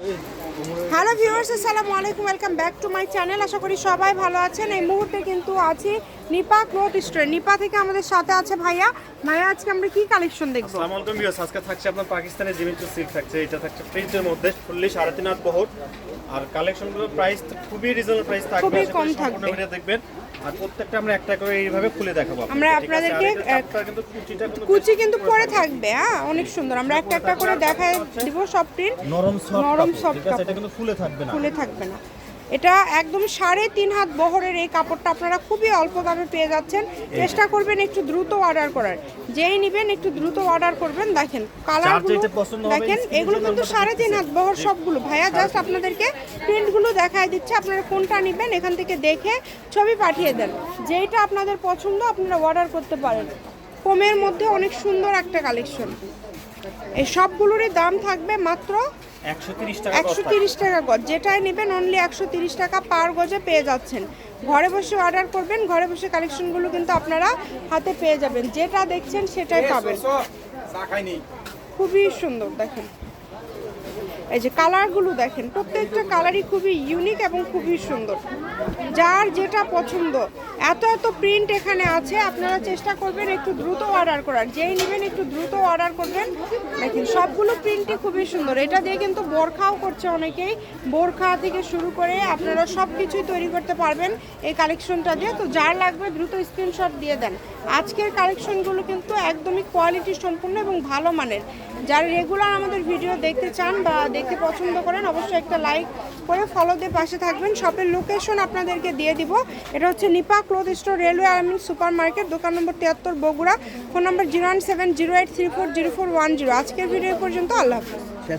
可以。হ্যালো viewers আসসালামু আলাইকুম welcome back to my channel আশা করি সবাই ভালো আছেন। এই মুহূর্তে কিন্তু আছি নিপা ক্লোথ স্টোর। নিপা থেকে আমাদের সাথে আছে ভাইয়া। ভাইয়া আজকে আমরা কি কালেকশন দেখব? আসসালামু আলাইকুম ভিউয়ার্স আজকে থাকছে আপনার পাকিস্তানের জিমিচু সিল্ক থাকছে। এটা থাকছে প্রিন্টের মধ্যে ফুললি সাড়ে তিন হাত বহর। আর কালেকশনগুলো প্রাইস খুবই রিজনেবল প্রাইস থাকবে। খুবই কম থাকবে। দেখবেন। আর প্রত্যেকটা আমরা একটা করে এইভাবে খুলে দেখাবো আমরা আপনাদেরকে আর কুচি কিন্তু পরে থাকবে হ্যাঁ? অনেক সুন্দর। আমরা একটা একটা করে দেখায় দিব সব প্রিন্ট নরম সফট নরম আছে? এটা কিন্তু ফুলে থাকবে না। খুলে থাকবে না। এটা একদম সাড়ে তিন হাত বহরের এই কাপড়টা আপনারা খুবই অল্প দামে পেয়ে যাচ্ছেন। চেষ্টা করবেন একটু দ্রুত অর্ডার করার। যেই নেবেন একটু দ্রুত অর্ডার করবেন। দেখেন কালারগুলো দেখেন এগুলো কিন্তু সাড়ে তিন হাত বহর সবগুলো। ভাইয়া জাস্ট আপনাদেরকে প্রিন্টগুলো দেখায় দিচ্ছে। আপনারা কোনটা নেবেন এখান থেকে দেখে ছবি পাঠিয়ে দেন। যেইটা আপনাদের পছন্দ আপনারা অর্ডার করতে পারেন। কমের মধ্যে অনেক সুন্দর একটা কালেকশন এই সবগুলোরই দাম থাকবে মাত্র একশো তিরিশ টাকা একশো তিরিশ টাকা গজ। যেটাই নেবেন অনলি একশো তিরিশ টাকা পার গজে পেয়ে যাচ্ছেন। ঘরে বসে অর্ডার করবেন ঘরে বসে কালেকশনগুলো কিন্তু আপনারা হাতে পেয়ে যাবেন। যেটা দেখছেন সেটাই পাবেন। খুবই সুন্দর দেখেন। এই যে কালারগুলো দেখেন, প্রত্যেকটা কালারই খুবই ইউনিক এবং খুবই সুন্দর। যার যেটা পছন্দ, এত এত প্রিন্ট এখানে আছে, আপনারা চেষ্টা করবেন একটু দ্রুত অর্ডার করার। যেই নেবেন একটু দ্রুত অর্ডার করবেন। দেখেন, সবগুলো প্রিন্টই খুবই সুন্দর। এটা দিয়ে কিন্তু বোরখাও করছে অনেকেই। বোরখা থেকে শুরু করে আপনারা সব কিছুই তৈরি করতে পারবেন এই কালেকশনটা দিয়ে। তো যার লাগবে দ্রুত স্ক্রিনশট দিয়ে দেন। আজকের কালেকশনগুলো কিন্তু একদমই কোয়ালিটি সম্পূর্ণ এবং ভালো মানের। যারা রেগুলার আমাদের ভিডিও দেখতে চান বা দেখতে পছন্দ করেন, অবশ্যই একটা লাইক করে ফলো দিয়ে পাশে থাকবেন। শপের লোকেশন আপনাদেরকে দিয়ে দিব। এটা হচ্ছে Nipa cloth store railway Armin super market দোকান নম্বর তিয়াত্তর, Bogura. Phone number zero one seven zero eight three four zero four one zero আজকের ভিডিও পর্যন্ত, আল্লাহ হাফিজ।